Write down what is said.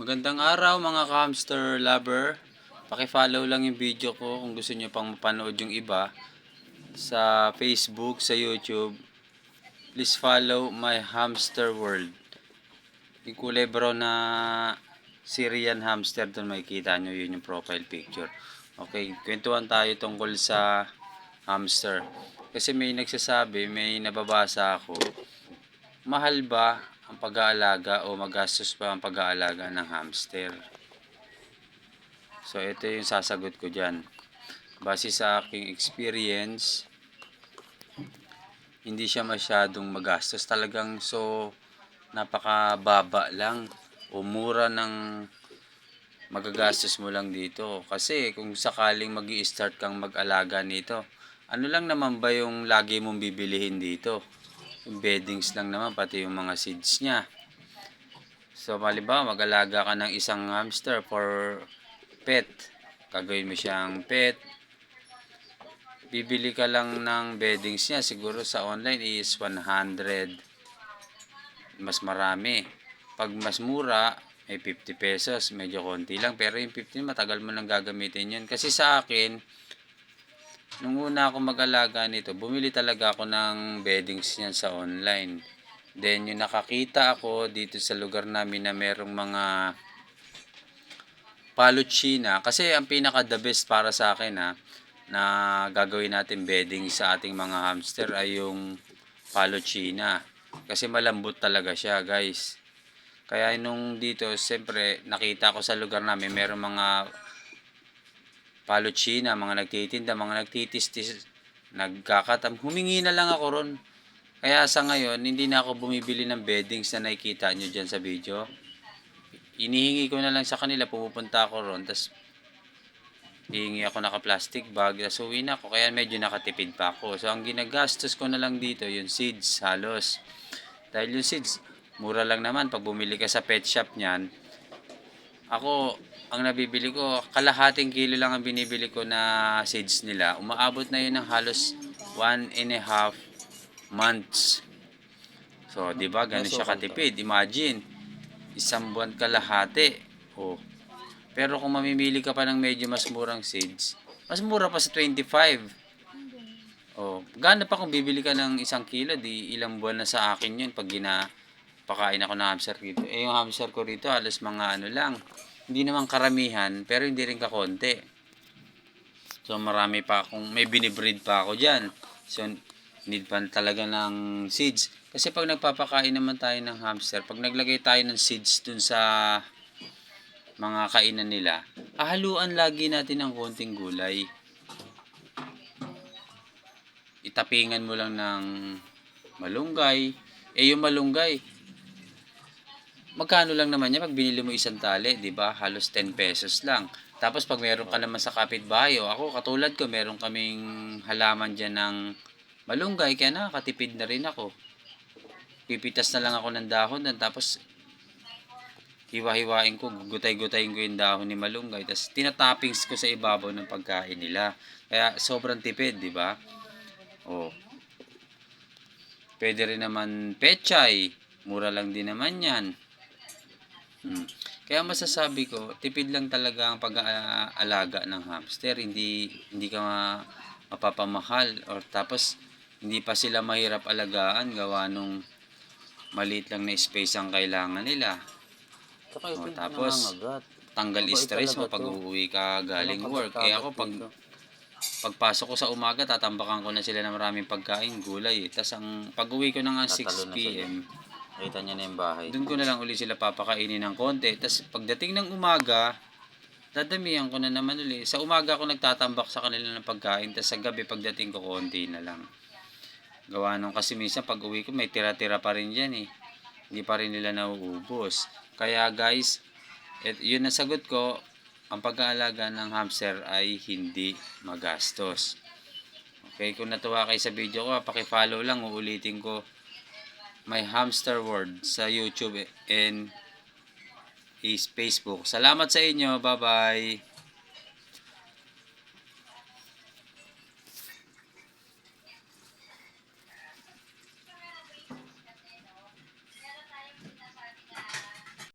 Magandang araw mga hamster lover. Paki-follow lang yung video ko kung gusto niyo pang mapanood yung iba sa Facebook, sa YouTube. Please follow my hamster world. Yung kulay brown na Syrian hamster doon makikita nyo yun yung profile picture. Okay, kwentuhan tayo tungkol sa hamster. Kasi may nagsasabi, may nababasa ako, mahal ba ang pag-aalaga o magastos ba ang pag-aalaga ng hamster? So, ito yung sasagot ko dyan. Base sa aking experience, hindi siya masyadong magastos. Talagang so, napakababa lang o mura ng magagastos mo lang dito. Kasi kung sakaling mag start kang mag-alaga nito, ano lang naman ba yung lagi mong bibilihin dito? Yung beddings lang naman, pati yung mga seeds niya. So, halimbawa, mag-alaga ka ng isang hamster for pet. Gagawin mo siyang pet. Bibili ka lang ng beddings niya. Siguro sa online is 100. Mas marami. Pag mas mura, may 50 pesos. Medyo konti lang. Pero yung 50, matagal mo nang gagamitin yun. Kasi sa akin, nung una ako mag-alaga nito, bumili talaga ako ng beddings niyan sa online. Then, yung nakakita ako dito sa lugar namin na merong mga paluchina. Kasi ang pinaka the best para sa akin ha, na gagawin natin bedding sa ating mga hamster ay yung paluchina. Kasi malambot talaga siya guys. Kaya nung dito, siyempre, nakita ko sa lugar namin, merong mga paluchina, mga nagtitinda, mga nagtitistis, nagkakatam. Humingi na lang ako ron. Kaya sa ngayon, hindi na ako bumibili ng beddings na nakikita nyo dyan sa video. Inihingi ko na lang sa kanila, pumupunta ako ron, tapos hihingi ako naka-plastic bag, tapos uwi na ako, kaya medyo nakatipid pa ako. So, ang ginagastos ko na lang dito, yung seeds, halos. Dahil yung seeds, mura lang naman, pag bumili ka sa pet shop niyan, ako, ang nabibili ko, kalahating kilo lang ang binibili ko na seeds nila. Umaabot na yun ng halos one and a half months. So, di ba, ganun siya katipid. Imagine, isang buwan kalahati. Oh. Pero kung mamimili ka pa ng medyo mas murang seeds, mas mura pa sa 25. Oh, gana pa kung bibili ka ng isang kilo, di ilang buwan na sa akin yun pag gina pakain ako ng hamster dito. Eh, yung hamster ko rito, halos mga ano lang. Hindi naman karamihan, pero hindi rin kakonti. So, marami pa akong, may binibreed pa ako dyan. So, need pa talaga ng seeds. Kasi pag nagpapakain naman tayo ng hamster, pag naglagay tayo ng seeds dun sa mga kainan nila, hahaluan lagi natin ng konting gulay. Itapingan mo lang ng malunggay. Eh, yung malunggay, magkano lang naman yan pag binili mo isang tali, di ba? Halos 10 pesos lang. Tapos pag meron ka naman sa kapitbahay, o ako katulad ko, meron kaming halaman dyan ng malunggay, kaya nakakatipid na rin ako. Pipitas na lang ako ng dahon, dan tapos hiwa-hiwain ko, gutay-gutayin ko yung dahon ni malunggay, tapos tinatoppings ko sa ibabaw ng pagkain nila. Kaya sobrang tipid, di ba? Oh. Pwede rin naman pechay. Mura lang din naman yan. Hmm. Kaya masasabi ko, tipid lang talaga ang pag-aalaga ng hamster. Hindi hindi ka ma- mapapamahal or tapos hindi pa sila mahirap alagaan gawa nung maliit lang na space ang kailangan nila. Saka Oh, tapos. Tanggal stress mo pag uuwi ka galing work. Eh ako pag pagpasok ko sa umaga, tatambakan ko na sila ng maraming pagkain, gulay. Eh. Tapos ang pag-uwi ko ng ah, Tatalo 6 na sila. p.m., Nakita niya na yung bahay. doon ko na lang uli sila papakainin ng konti. Tapos pagdating ng umaga, dadamihan ko na naman uli. Sa umaga ako nagtatambak sa kanila ng pagkain. Tapos sa gabi pagdating ko, konti na lang. Gawa nung kasi minsan pag uwi ko, may tira-tira pa rin dyan eh. Hindi pa rin nila nauubos. Kaya guys, et, yun ang sagot ko, ang pag-aalaga ng hamster ay hindi magastos. Okay, kung natuwa kayo sa video ko, paki-follow lang, uulitin ko my hamster world sa YouTube and is Facebook. Salamat sa inyo. Bye-bye.